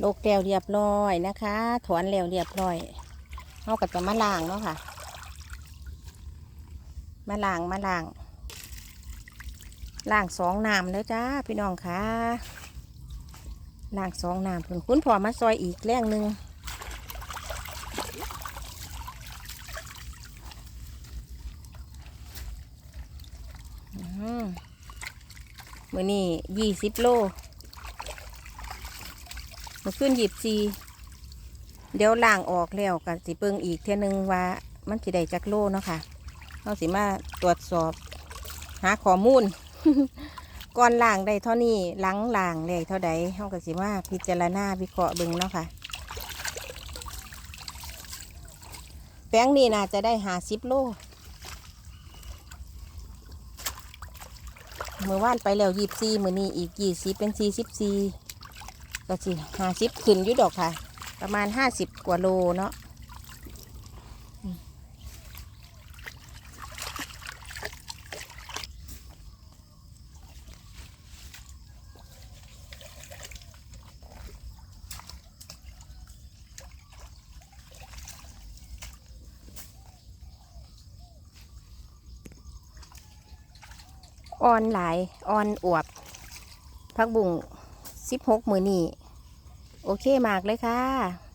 โลกแล้วเรียบร้อยนะคะ ถอนแล้วเรียบร้อยเขาก็จะมาล้างเนาะค่ะ มาล้างมาล้างล้างสองน้ำแล้วจ้าพี่น้องค่ะล้างสองน้ำคุณคุณพ่อมาซอยอีกแรงหนึ่งอืมมือนี่ยี่สิบโล มาขึ้นหยิบซีเดี๋ยวล้างออกแล้วก็สิเปิงอีกเท่ยหนึงว่ามันสิได้จักโลเนาะค่ะเราสิมาตรวจสอบ หาข้อมูลก่อนล่างได้เท่านี้หลังล่างได้เท่าใดเฮาก็สิมาพิจารณาวิเคราะห์เบิ่งเนาะค่ะแป้งนี่น่าจะได้หาสิบโลเมื่อว่านไปแล้วยีบซีมือนี้อีกยี่สิบเป็นสี่สิบสี่ ก็สิหาสิบขึ้นยู่ดอกค่ะ ประมาณห้าสิบกว่าโลเนาะอ่อนหลายอ่อนอวบพักบุ่งสิบหกมือนี่ โอเคมากเลยค่ะ